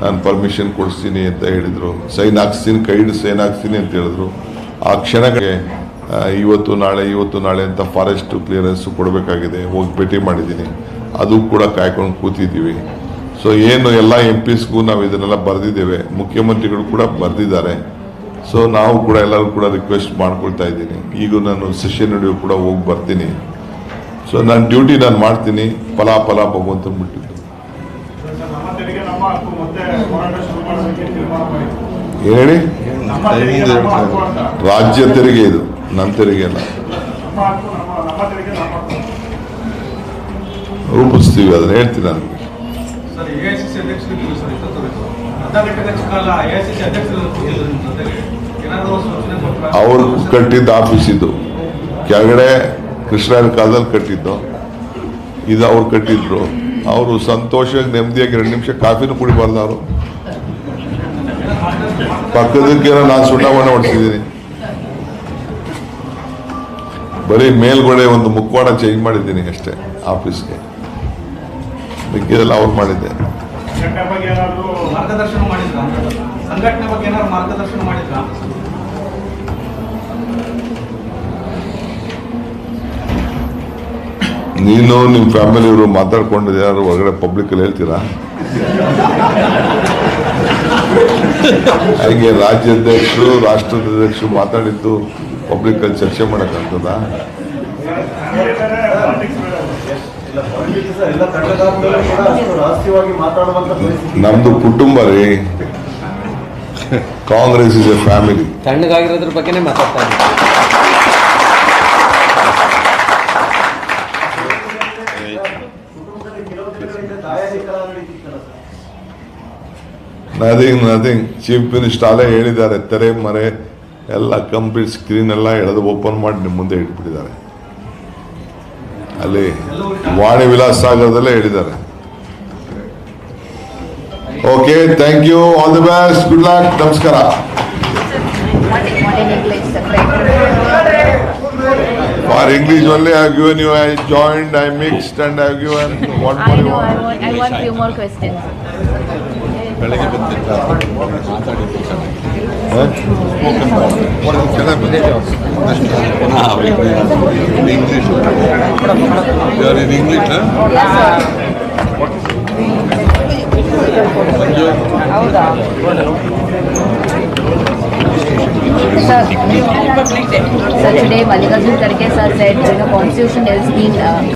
ನಾನು ಪರ್ಮಿಷನ್ ಕೊಡಿಸ್ತೀನಿ ಅಂತ ಹೇಳಿದರು. ಸೈನ್ ಹಾಕ್ಸ್ತೀನಿ ಕೈ ಹಿಡಿದು ಸೈನ್ ಹಾಕ್ಸ್ತೀನಿ ಅಂತ ಹೇಳಿದ್ರು. ಆ ಕ್ಷಣಕ್ಕೆ ಇವತ್ತು ನಾಳೆ ಇವತ್ತು ನಾಳೆ ಅಂತ ಫಾರೆಸ್ಟ್ ಕ್ಲಿಯರೆನ್ಸು ಕೊಡಬೇಕಾಗಿದೆ. ಹೋಗಿ ಭೇಟಿ ಮಾಡಿದ್ದೀನಿ. ಅದು ಕೂಡ ಕಾಯ್ಕೊಂಡು ಕೂತಿದ್ದೀವಿ. ಸೊ ಏನು ಎಲ್ಲ ಎಂ ಪಿಸ್ಗೂ ನಾವು ಇದನ್ನೆಲ್ಲ ಬರೆದಿದ್ದೇವೆ. ಮುಖ್ಯಮಂತ್ರಿಗಳು ಕೂಡ ಬರೆದಿದ್ದಾರೆ. ಸೊ ನಾವು ಕೂಡ ಎಲ್ಲರೂ ಕೂಡ ರಿಕ್ವೆಸ್ಟ್ ಮಾಡ್ಕೊಳ್ತಾ ಇದ್ದೀನಿ. ಈಗ ನಾನು ಸೆಷನ್ ನಡೆಯೋ ಕೂಡ ಹೋಗಿ ಬರ್ತೀನಿ. ಸೊ ನಾನು ಡ್ಯೂಟಿ ನಾನು ಮಾಡ್ತೀನಿ. ಫಲ ಫಲ ಭಗವಂತನ ಬಿಟ್ಟಿದ್ದು. ಹೇಳಿ? ನಮ್ಮ ತೆರಿಗೆ ನಮ್ಮ ಹಕ್ಕು ಅಂತ. ರಾಜ್ಯ ತೆರಿಗೆ ಇದು ನನ್ನ ತೆರಿಗೆ ಅಲ್ಲ. ನಮ್ಮ ಹಕ್ಕು ನಮ್ಮ ನಮ್ಮ ತೆರಿಗೆ ನಮ್ಮ ಹಕ್ಕು. ರೂಪಿಸ್ತೀವಿ ಅದನ್ನ ಹೇಳ್ತೀನಿ ನಾನು. ಅವ್ರು ಕಟ್ಟಿದ್ದ ಆಫೀಸ್ ಇದು. ಕೆಳಗಡೆ ಕೃಷ್ಣ ಕಾಲದಲ್ಲಿ ಕಟ್ಟಿದ್ದು. ಇದು ಅವ್ರು ಕಟ್ಟಿದ್ರು. ಅವರು ಸಂತೋಷವಾಗಿ ನೆಮ್ಮದಿಯಾಗಿ ಎರಡು ನಿಮಿಷ ಕಾಫಿನೂ ಕುಡಿಬಾರ್ದು ಅವರು ಪಕ್ಕದಕ್ಕೆಲ್ಲ ನಾನು ಸುಣ್ಣವನ್ನ ಹೊಡಿಸಿದ್ದೀನಿ. ಬರೀ ಮೇಲ್ಗಡೆ ಒಂದು ಮುಖವಾಡ ಚೇಂಜ್ ಮಾಡಿದ್ದೀನಿ ಅಷ್ಟೇ, ಆಫೀಸ್ಗೆ. ಮಿಕ್ಕಿದೆಲ್ಲ ಅವ್ರು ಮಾಡಿದ್ದೆ. ನೀನು ನಿಮ್ಮ ಫ್ಯಾಮಿಲಿಯವರು ಮಾತಾಡ್ಕೊಂಡು ಯಾರು ಹೊರಗಡೆ ಪಬ್ಲಿಕಲ್ಲಿ ಹೇಳ್ತೀರಾ? ಹಾಗೆ ರಾಜ್ಯಾಧ್ಯಕ್ಷರು ರಾಷ್ಟ್ರದ ಅಧ್ಯಕ್ಷರು ಮಾತಾಡಿದ್ದು ಪಬ್ಲಿಕಲ್ಲಿ ಚರ್ಚೆ ಪರಿಸ್ಥಿತಿ ನಮ್ದು ಕುಟುಂಬ ರೀ. ಕಾಂಗ್ರೆಸ್ ಇಸ್ ಎ ಫ್ಯಾಮಿಲಿ ತಣ್ಣಗಾಗಿರೋದ್ರ ಬಗ್ಗೆನೇ ಮಾತಾಡ್ತಾ ನದಿಂಗ್ ನದಿಂಗ್ ಚೀಫ್ ಮಿನಿಸ್ಟರ್ ಅಲ್ಲೇ ಹೇಳಿದ್ದಾರೆ ತೆರೆ ಮರೆ ಎಲ್ಲ ಕಂಪ್ಲೀಟ್ ಸ್ಕ್ರೀನ್ ಎಲ್ಲ ಎಳೆದು ಓಪನ್ ಮಾಡಿ ನಿಮ್ಮ ಮುಂದೆ ಇಟ್ಬಿಟ್ಟಿದ್ದಾರೆ. ಅಲ್ಲಿ ವಾಣಿ ವಿಲಾಸಾಗರದಲ್ಲೇ ಹೇಳಿದ್ದಾರೆ. Okay thank you all the best good luck ನಮಸ್ಕಾರ. For English only have given you I joint I mixed and have given what more you I want you more questions ಬೆಳಗ್ಗೆ ಬಂದಿದ್ದ ಮಾತಾಡಿದ್ದು ಚೆನ್ನಾಗಿ ಇಂಗ್ಲೀಷ್ ಯಾರು ಇದು English Sir, today Mallikarjun Kharge sir said the constitution has been uh,